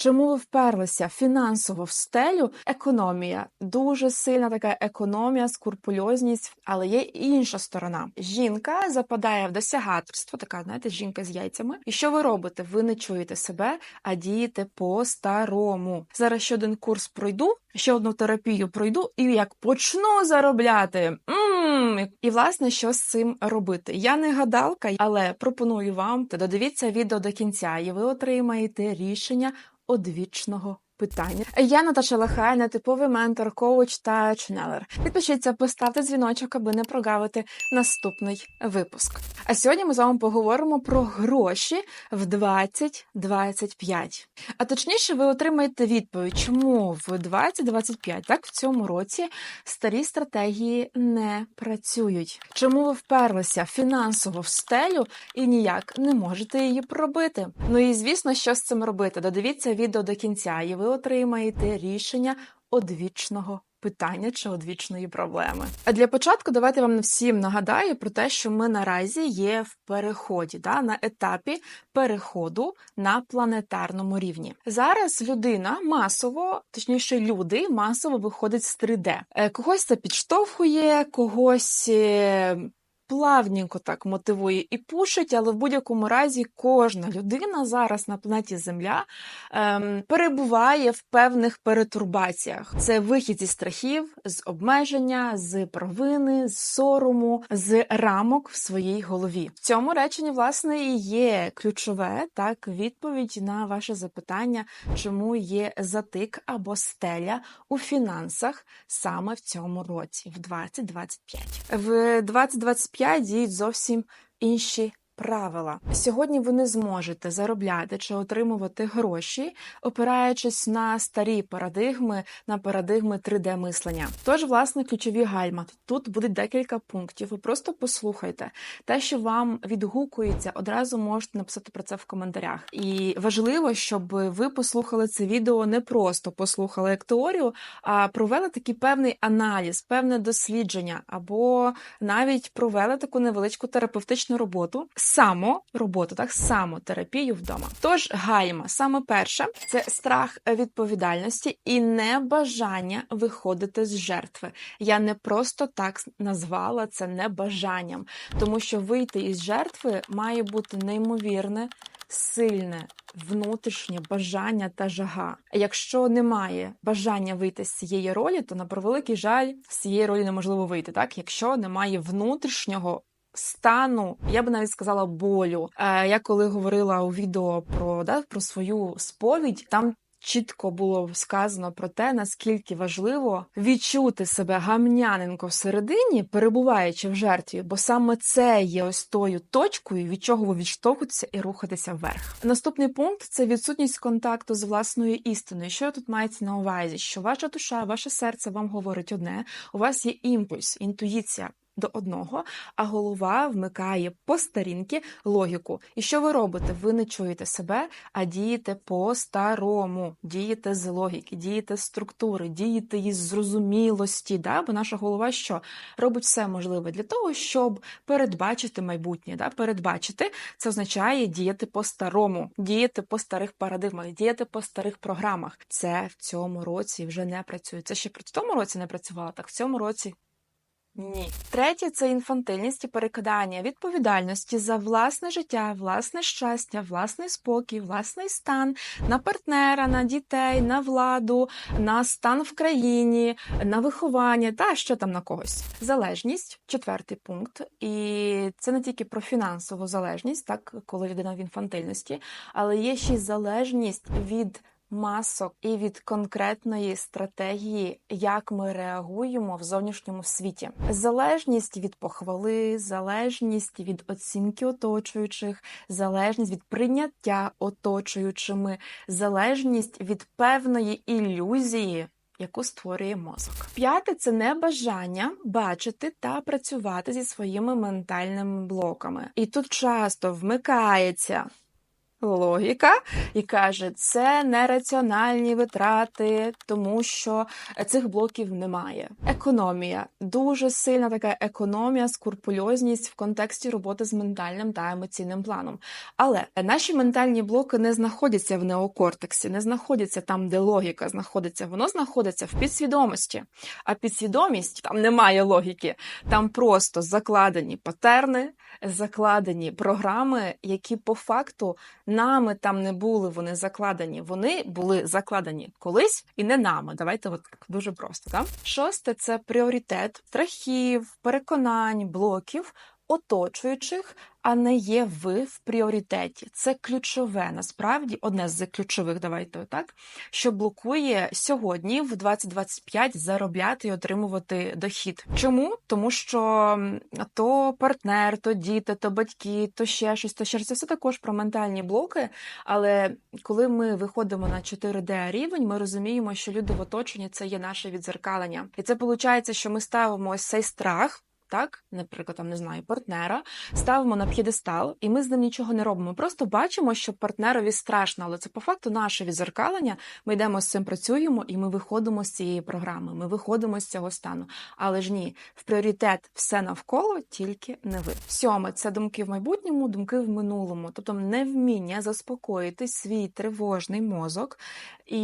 Чому ви вперлися фінансово в стелю? Економія дуже сильна така економія, скурпульозність, але є інша сторона. Жінка западає в досягаторство, така знаєте, жінка з яйцями. І що ви робите? Ви не чуєте себе, а дієте по-старому. Зараз ще один курс пройду, ще одну терапію пройду, і як почну заробляти. І власне, що з цим робити? Я не гадалка, але пропоную вам та додивіться відео до кінця, і ви отримаєте рішення одвічного питання. Я Наташа Лахай, типовий ментор, коуч та ченелер. Підпишіться, поставте дзвіночок, аби не прогавити наступний випуск. А сьогодні ми з вами поговоримо про гроші в 2025. А точніше, ви отримаєте відповідь, чому в 2025, так в цьому році старі стратегії не працюють. Чому ви вперлися фінансово в стелю і ніяк не можете її пробити? Ну і звісно, що з цим робити? Додивіться відео до кінця, і ви отримаєте рішення одвічного питання чи одвічної проблеми. А для початку давайте вам всім нагадаю про те, що ми наразі є в переході, да, на етапі переходу на планетарному рівні. Зараз людина масово, точніше, люди масово виходять з 3D. Е, когось це підштовхує, когось. Плавненько так мотивує і пушить, але в будь-якому разі кожна людина зараз на планеті Земля ем, перебуває в певних перетурбаціях. Це вихід зі страхів, з обмеження, з провини, з сорому, з рамок в своїй голові. В цьому реченні, власне, і є ключове так відповідь на ваше запитання, чому є затик або стеля у фінансах саме в цьому році, в 2025. В 2025 5 діють зовсім інші правила. Сьогодні ви не зможете заробляти чи отримувати гроші, опираючись на старі парадигми, на парадигми 3D-мислення. Тож, власне, ключові гальма. Тут буде декілька пунктів. Ви просто послухайте те, що вам відгукується, одразу можете написати про це в коментарях. І важливо, щоб ви послухали це відео не просто послухали як теорію, а провели такий певний аналіз, певне дослідження, або навіть провели таку невеличку терапевтичну роботу самороботу, так самотерапію вдома. Тож гальма, саме перше, це страх відповідальності і небажання виходити з жертви. Я не просто так назвала це небажанням, тому що вийти із жертви має бути неймовірне. Сильне внутрішнє бажання та жага. Якщо немає бажання вийти з цієї ролі, то на превеликий жаль з цієї ролі неможливо вийти. Так, якщо немає внутрішнього стану, я би навіть сказала, болю. Е, я коли говорила у відео про да, про свою сповідь, там. Чітко було сказано про те, наскільки важливо відчути себе гамняненко всередині, перебуваючи в жертві, бо саме це є ось тою точкою, від чого ви відштовхуєтеся і рухатися вверх. Наступний пункт це відсутність контакту з власною істиною. Що тут мається на увазі? Що ваша душа, ваше серце вам говорить одне, у вас є імпульс, інтуїція до одного, а голова вмикає по старінки логіку. І що ви робите? Ви не чуєте себе, а дієте по-старому, дієте з логіки, дієте з структури, дієте із зрозумілості. Да? Бо наша голова що робить все можливе для того, щоб передбачити майбутнє. Да? Передбачити це означає діяти по-старому, діяти по старих парадигмах, діяти по старих програмах. Це в цьому році вже не працює. Це ще в тому році не працювало, так в цьому році ні. Третє це інфантильність і перекидання відповідальності за власне життя, власне щастя, власний спокій, власний стан на партнера, на дітей, на владу, на стан в країні, на виховання та що там на когось. Залежність четвертий пункт. І це не тільки про фінансову залежність, так коли людина в інфантильності, але є ще й залежність від масок і від конкретної стратегії, як ми реагуємо в зовнішньому світі. Залежність від похвали, залежність від оцінки оточуючих, залежність від прийняття оточуючими, залежність від певної ілюзії. Яку створює мозок. П'яте це небажання бачити та працювати зі своїми ментальними блоками. І тут часто вмикається логіка і каже, це нераціональні витрати, тому що цих блоків немає. Економія дуже сильна така економія, скрупульозність в контексті роботи з ментальним та емоційним планом. Але наші ментальні блоки не знаходяться в неокортексі, не знаходяться там, де логіка знаходиться. Воно знаходиться в підсвідомості. А підсвідомість там немає логіки, там просто закладені патерни, закладені програми, які по факту нами там не були. Вони закладені. Вони були закладені колись і не нами. Давайте от так дуже просто. Так? Шосте це пріоритет страхів, переконань, блоків. Оточуючих, а не є ви в пріоритеті. Це ключове, насправді, одне з ключових, давайте так, що блокує сьогодні в 2025 заробляти і отримувати дохід. Чому? Тому що то партнер, то діти, то батьки, то ще щось, то ще. Це все також про ментальні блоки. Але коли ми виходимо на 4D рівень, ми розуміємо, що люди в оточенні це є наше відзеркалення. І це виходить, що ми ставимо ось цей страх. Так, наприклад, там не знаю, партнера ставимо на п'єдестал, і ми з ним нічого не робимо. Просто бачимо, що партнерові страшно, але це по факту наше відзеркалення. Ми йдемо з цим працюємо, і ми виходимо з цієї програми. Ми виходимо з цього стану. Але ж ні, в пріоритет все навколо, тільки не ви. Сьоме це думки в майбутньому, думки в минулому, тобто невміння заспокоїти свій тривожний мозок і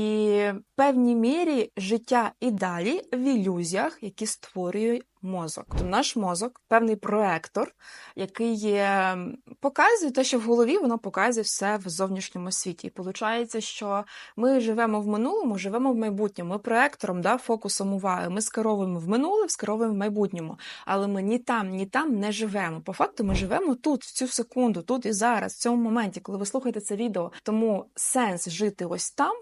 в певній мірі життя і далі в ілюзіях, які створює мозок. Тобто наш мозок певний проектор, який е, показує те, що в голові воно показує все в зовнішньому світі. І виходить, що ми живемо в минулому, живемо в майбутньому. Ми проектором, да, фокусом уваги. Ми скеровуємо в минуле, скеровуємо в майбутньому. Але ми ні там, ні там не живемо. По факту, ми живемо тут, в цю секунду, тут і зараз, в цьому моменті, коли ви слухаєте це відео. Тому сенс жити ось там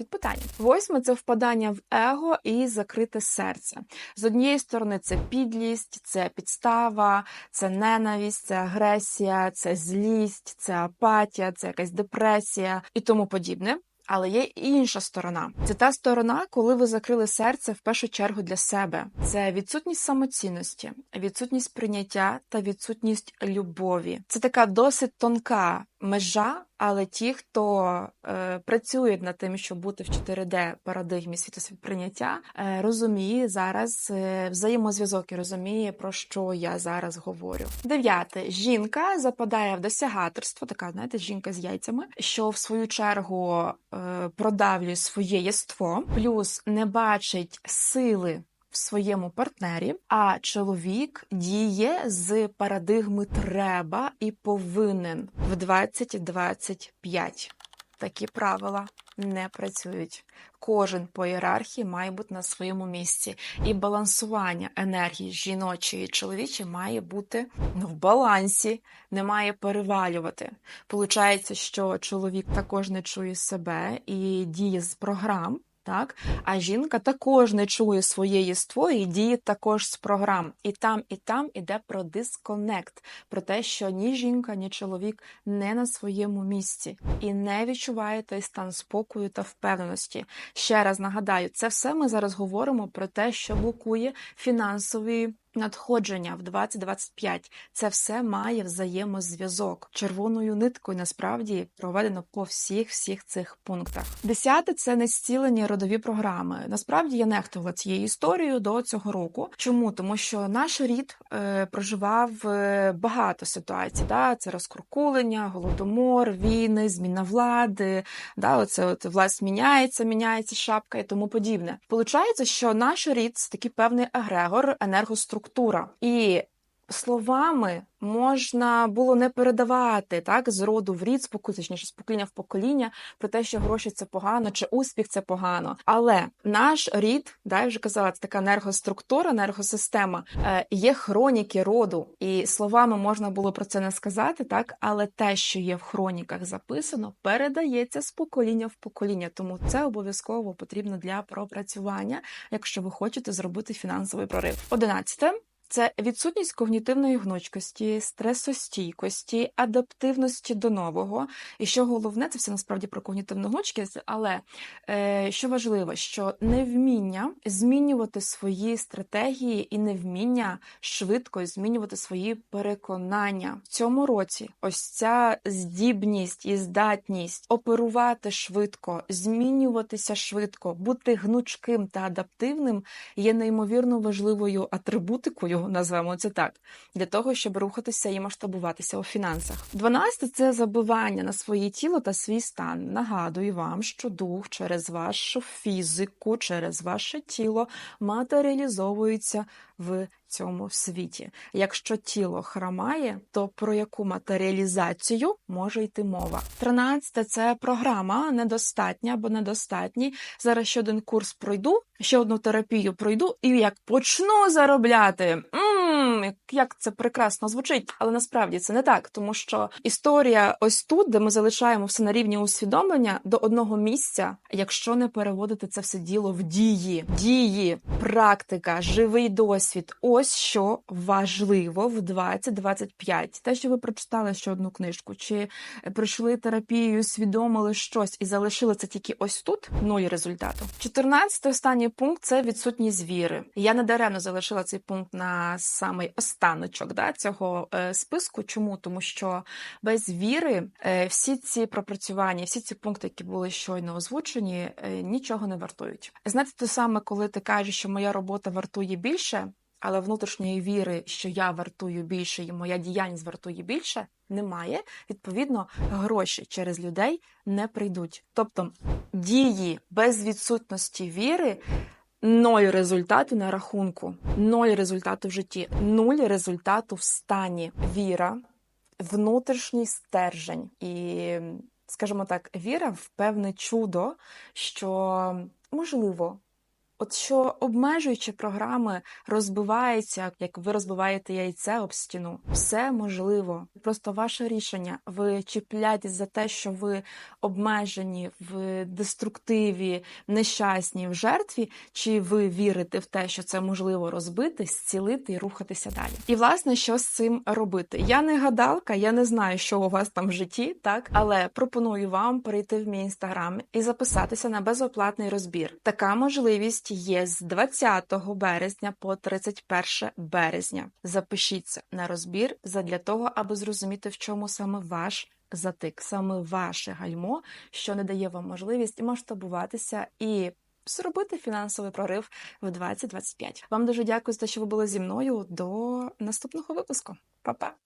під питанням. Восьме це впадання в его і закрите серце. З однієї сторони, це підлість, це підстава, це ненависть, це агресія, це злість, це апатія, це якась депресія і тому подібне. Але є інша сторона. Це та сторона, коли ви закрили серце в першу чергу для себе. Це відсутність самоцінності, відсутність прийняття та відсутність любові. Це така досить тонка межа, але ті, хто е, працюють над тим, щоб бути в 4D парадигмі світосвітприйняття, е, розуміє зараз е, взаємозв'язок і розуміє, про що я зараз говорю. Дев'яте жінка западає в досягаторство, така знаєте, жінка з яйцями, що в свою чергу е, продавлює своє єство, плюс не бачить сили в своєму партнері, а чоловік діє з парадигми треба і повинен в 2025. Такі правила не працюють. Кожен по ієрархії має бути на своєму місці, і балансування енергії жіночої і чоловічої має бути ну, в балансі, не має перевалювати. Получається, що чоловік також не чує себе і діє з програм. Так, а жінка також не чує своє єство діє також з програм. І там, і там іде про дисконект, про те, що ні жінка, ні чоловік не на своєму місці і не відчуває той стан спокою та впевненості. Ще раз нагадаю, це все ми зараз говоримо про те, що блокує фінансові. Надходження в 2025 це все має взаємозв'язок червоною ниткою. Насправді проведено по всіх всіх цих пунктах. Десяте це нестілені родові програми. Насправді я нехтувала цією історією до цього року. Чому тому, що наш рід е, проживав е, багато ситуацій. Да? Це розкуркулення, голодомор, війни, зміна влади. Да? Оце от власть міняється, міняється шапка і тому подібне. Получається, що наш рід це такий певний егрегор, енергоструктура. І словами можна було не передавати так з роду в рід, точніше, з покоління в покоління про те, що гроші це погано, чи успіх це погано. Але наш рід, да, я вже казала, це така енергоструктура, енергосистема, е, є хроніки роду, і словами можна було про це не сказати, так, але те, що є в хроніках записано, передається з покоління в покоління. Тому це обов'язково потрібно для пропрацювання, якщо ви хочете зробити фінансовий прорив. Одинадцяте Це відсутність когнітивної гнучкості, стресостійкості, адаптивності до нового. І що головне, це все насправді про когнітивну гнучкість, але е, що важливо, що невміння змінювати свої стратегії і невміння швидко змінювати свої переконання в цьому році. Ось ця здібність і здатність оперувати швидко, змінюватися швидко, бути гнучким та адаптивним є неймовірно важливою атрибутикою, назвемо це так, для того, щоб рухатися і масштабуватися у фінансах. 12 – це забивання на своє тіло та свій стан. Нагадую вам, що дух через вашу фізику, через ваше тіло матеріалізовується в цьому світі. Якщо тіло храмає, то про яку матеріалізацію може йти мова? 13 – це програма недостатня або недостатній. Зараз ще один курс пройду, ще одну терапію пройду, і як почну заробляти. Як це прекрасно звучить, але насправді це не так, тому що історія ось тут, де ми залишаємо все на рівні усвідомлення до одного місця, якщо не переводити це все діло в дії, дії, практика, живий досвід. Ось що важливо в 2025. Те, що ви прочитали ще одну книжку, чи пройшли терапію, усвідомили щось і залишили це тільки ось тут, нуль результату. 14 останній пункт це відсутність віри. Я не даремно залишила цей пункт на самий останочок да, цього е, списку. Чому? Тому що без віри е, всі ці пропрацювання, всі ці пункти, які були щойно озвучені, е, нічого не вартують. Знаєте, те саме, коли ти кажеш, що моя робота вартує більше, але внутрішньої віри, що я вартую більше, і моя діяльність вартує більше, немає. Відповідно, гроші через людей не прийдуть. Тобто дії без відсутності віри. Ноль результату на рахунку, ноль результату в житті, нуль результату в стані. Віра, внутрішній стержень і, скажімо так, віра в певне чудо, що можливо. От що обмежуючи програми розбивається, як ви розбиваєте яйце об стіну, все можливо. Просто ваше рішення. Ви чіпляєтесь за те, що ви обмежені в деструктиві, нещасні в жертві, чи ви вірите в те, що це можливо розбити, зцілити і рухатися далі. І власне, що з цим робити? Я не гадалка, я не знаю, що у вас там в житті, так але пропоную вам перейти в мій інстаграм і записатися на безоплатний розбір. Така можливість є з 20 березня по 31 березня. Запишіться на розбір задля того, аби зрозуміти, в чому саме ваш затик, саме ваше гальмо, що не дає вам можливість масштабуватися і. Зробити фінансовий прорив в 2025. Вам дуже дякую за те, що ви були зі мною. До наступного випуску. Па-па!